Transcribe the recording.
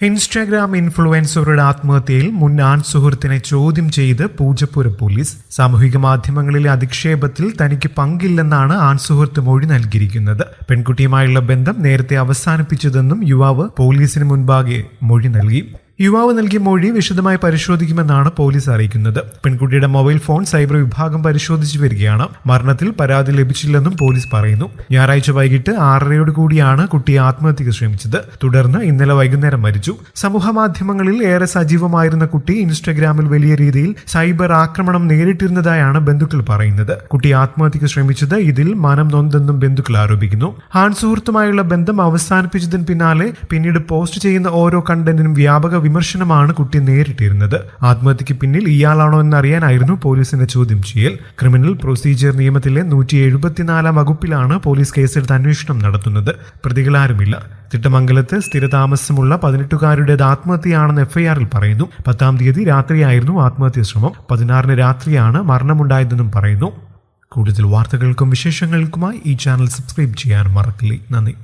Instagram ഇൻഫ്ലുവൻസറുടെ ആത്മഹത്യയിൽ മുൻ ആൺ സുഹൃത്തിനെ ചോദ്യം ചെയ്ത് പൂജപ്പുര പോലീസ് സാമൂഹിക മാധ്യമങ്ങളിലെ അധിക്ഷേപത്തിൽ തനിക്ക് പങ്കില്ലെന്നാണ് ആൺ സുഹൃത്ത് മൊഴി നൽകിയിരിക്കുന്നത്. പെൺകുട്ടിയുമായുള്ള ബന്ധം നേരത്തെ അവസാനിപ്പിച്ചതെന്നും യുവാവ് പോലീസിന് മുൻപാകെ മൊഴി നൽകി. യുവാവ് നൽകിയ മൊഴി വിശദമായി പരിശോധിക്കുമെന്നാണ് പോലീസ് അറിയിക്കുന്നത്. പെൺകുട്ടിയുടെ മൊബൈൽ ഫോൺ സൈബർ വിഭാഗം പരിശോധിച്ചു വരികയാണ്. മരണത്തിൽ പരാതി ലഭിച്ചില്ലെന്നും പോലീസ് പറയുന്നു. ഞായറാഴ്ച വൈകിട്ട് ആറരയോട് കൂടിയാണ് കുട്ടി ആത്മഹത്യക്ക് ശ്രമിച്ചത്. തുടർന്ന് ഇന്നലെ വൈകുന്നേരം മരിച്ചു. സമൂഹ മാധ്യമങ്ങളിൽ ഏറെ സജീവമായിരുന്ന കുട്ടി ഇൻസ്റ്റഗ്രാമിൽ വലിയ രീതിയിൽ സൈബർ ആക്രമണം നേരിട്ടിരുന്നതായാണ് ബന്ധുക്കൾ പറയുന്നത്. കുട്ടി ആത്മഹത്യക്ക് ശ്രമിച്ചത് ഇതിൽ മനം നൊന്തെന്നും ബന്ധുക്കൾ ആരോപിക്കുന്നു. ആൺ സുഹൃത്തുമായുള്ള ബന്ധം അവസാനിപ്പിച്ചതിന് പിന്നാലെ പിന്നീട് പോസ്റ്റ് ചെയ്യുന്ന ഓരോ കണ്ടന്റിനും വ്യാപക വിമർശനമാണ് കുട്ടി നേരിട്ടിരുന്നത്. ആത്മഹത്യക്ക് പിന്നിൽ ഇയാളാണോ എന്നറിയാനായിരുന്നു പോലീസിന്റെ ചോദ്യം ചെയ്യൽ. ക്രിമിനൽ പ്രൊസീജിയർ നിയമത്തിലെ നൂറ്റി എഴുപത്തിനാലാം വകുപ്പിലാണ് പോലീസ് കേസെടുത്ത് അന്വേഷണം നടത്തുന്നത്. പ്രതികളാരുമില്ല. തിട്ടമംഗലത്ത് സ്ഥിരതാമസമുള്ള പതിനെട്ടുകാരുടേത് ആത്മഹത്യയാണെന്ന് എഫ്ഐആറിൽ പറയുന്നു. പത്താം തീയതി രാത്രിയായിരുന്നു ആത്മഹത്യ ശ്രമം. പതിനാറിന് രാത്രിയാണ് മരണമുണ്ടായതെന്നും പറയുന്നു. കൂടുതൽ വാർത്തകൾക്കും വിശേഷങ്ങൾക്കുമായി ഈ ചാനൽ സബ്സ്ക്രൈബ് ചെയ്യാൻ മറക്കില്ലേ. നന്ദി.